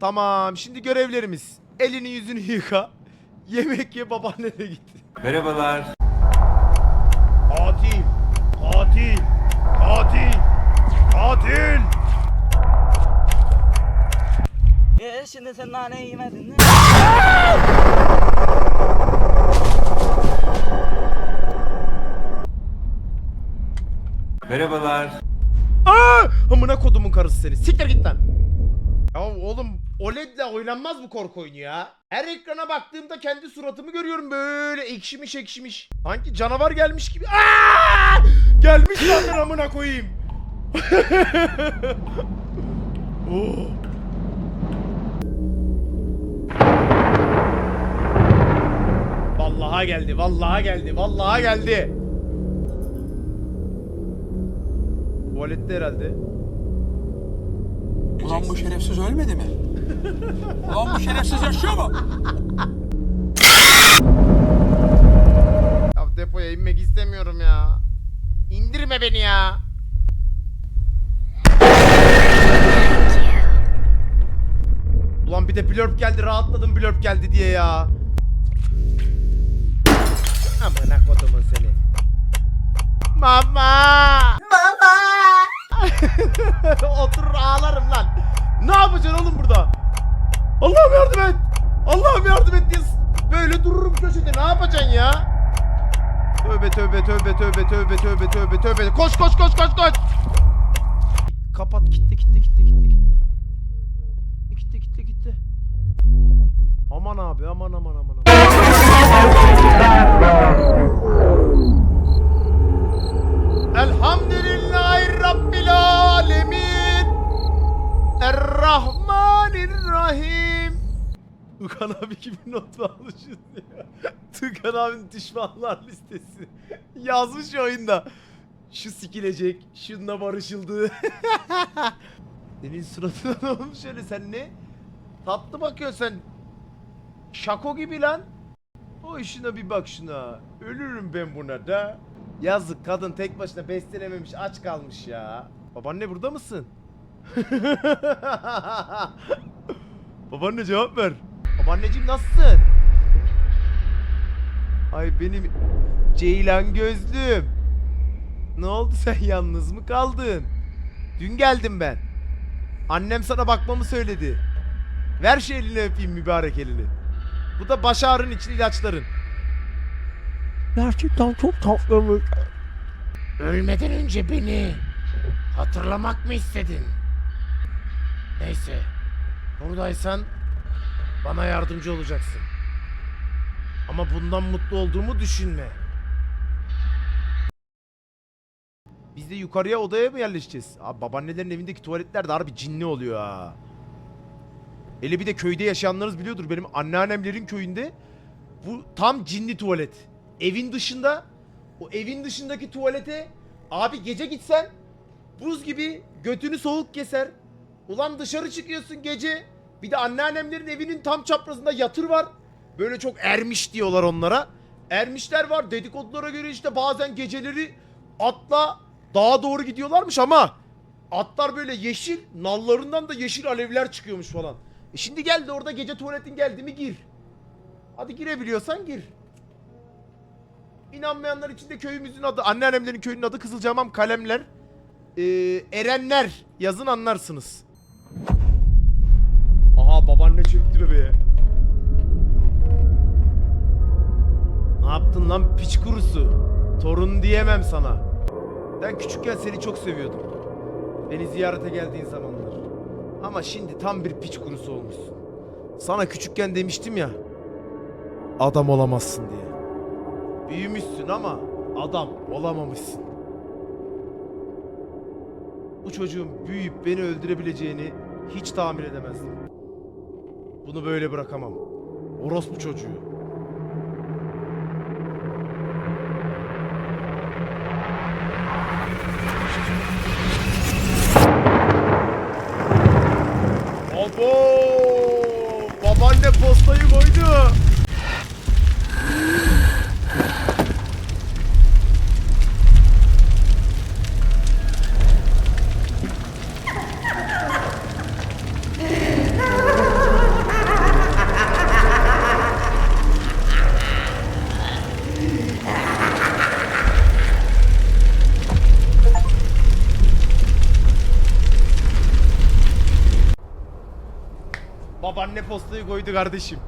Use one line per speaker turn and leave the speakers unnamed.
Tamam şimdi görevlerimiz. Elini yüzünü yıka. Yemek ye babaanne de gitti.
Merhabalar.
Katil. Katil. Katil. Katil.
Ee, şimdi sen nane yemedin mi?
Merhabalar.
Aa! Amına kodumun karısı seni. Siktir git lan. Ya oğlum OLED'le oynanmaz bu korku oyunu ya. Her ekrana baktığımda kendi suratımı görüyorum böyle ekşimiş ekşimiş. Sanki canavar gelmiş gibi. Aa! Gelmiş zaten amına koyayım. Oo. Vallaha geldi, vallaha geldi, vallaha geldi. Tuvalette herhalde.
Ulan bu şerefsiz ölmedi mi? Ulan bu şerefsiz yaşıyor mu?
Ya depoya inmek istemiyorum ya. İndirme beni ya. Ulan bir de blurp geldi rahatladım blurp geldi diye ya. Amına kodumun seni. Mama. Mama. Oturur ağlarım lan. Ne yapacaksın oğlum burada? Allah'ım yardım et. Allah'ım yardım et diye böyle dururum köşede. Ne yapacaksın ya? Tövbe tövbe tövbe tövbe tövbe tövbe tövbe tövbe. Koş koş koş koş koş. Kapat kitle kitle kitle kitle kitle. Kitle kitle kitle. Aman abi aman aman aman. aman. Tukan abi gibi not almışız ya. Tukan abinin düşmanlar listesi. Yazmış ya oyunda. Şu sikilecek, şununla barışıldı. Senin suratına ne olmuş öyle sen ne? Tatlı bakıyorsun sen. Şako gibi lan. O işine bir bak şuna. Ölürüm ben buna da. Yazık kadın tek başına bestelememiş aç kalmış ya. Babaanne burada mısın? Babaanne cevap ver. Babaanneciğim nasılsın? Ay benim ceylan gözlüm. Ne oldu sen yalnız mı kaldın? Dün geldim ben. Annem sana bakmamı söyledi. Ver şu elini öpeyim mübarek elini. Bu da baş ağrın için ilaçların.
Gerçekten çok tatlımış.
Ölmeden önce beni hatırlamak mı istedin? Neyse. Buradaysan bana yardımcı olacaksın. Ama bundan mutlu olduğumu düşünme. Biz de yukarıya odaya mı yerleşeceğiz? Abi babaannelerin evindeki tuvaletler de harbi cinli oluyor ha. Hele bir de köyde yaşayanlarınız biliyordur. Benim anneannemlerin köyünde bu tam cinli tuvalet. Evin dışında o evin dışındaki tuvalete abi gece gitsen buz gibi götünü soğuk keser. Ulan dışarı çıkıyorsun gece. Bir de anneannemlerin evinin tam çaprazında yatır var. Böyle çok ermiş diyorlar onlara. Ermişler var. Dedikodulara göre işte bazen geceleri atla dağa doğru gidiyorlarmış ama atlar böyle yeşil, nallarından da yeşil alevler çıkıyormuş falan. E şimdi geldi orada gece tuvaletin geldi mi gir. Hadi girebiliyorsan gir. İnanmayanlar için de köyümüzün adı, anneannemlerin köyünün adı Kızılcamam Kalemler. Ee, Erenler yazın anlarsınız. Lan piç kurusu? Torun diyemem sana. Ben küçükken seni çok seviyordum. Beni ziyarete geldiğin zamanlar. Ama şimdi tam bir piç kurusu olmuşsun. Sana küçükken demiştim ya. Adam olamazsın diye. Büyümüşsün ama adam olamamışsın. Bu çocuğun büyüyüp beni öldürebileceğini hiç tahmin edemezdim. Bunu böyle bırakamam. Orospu çocuğu. Babaanne postayı koydu kardeşim.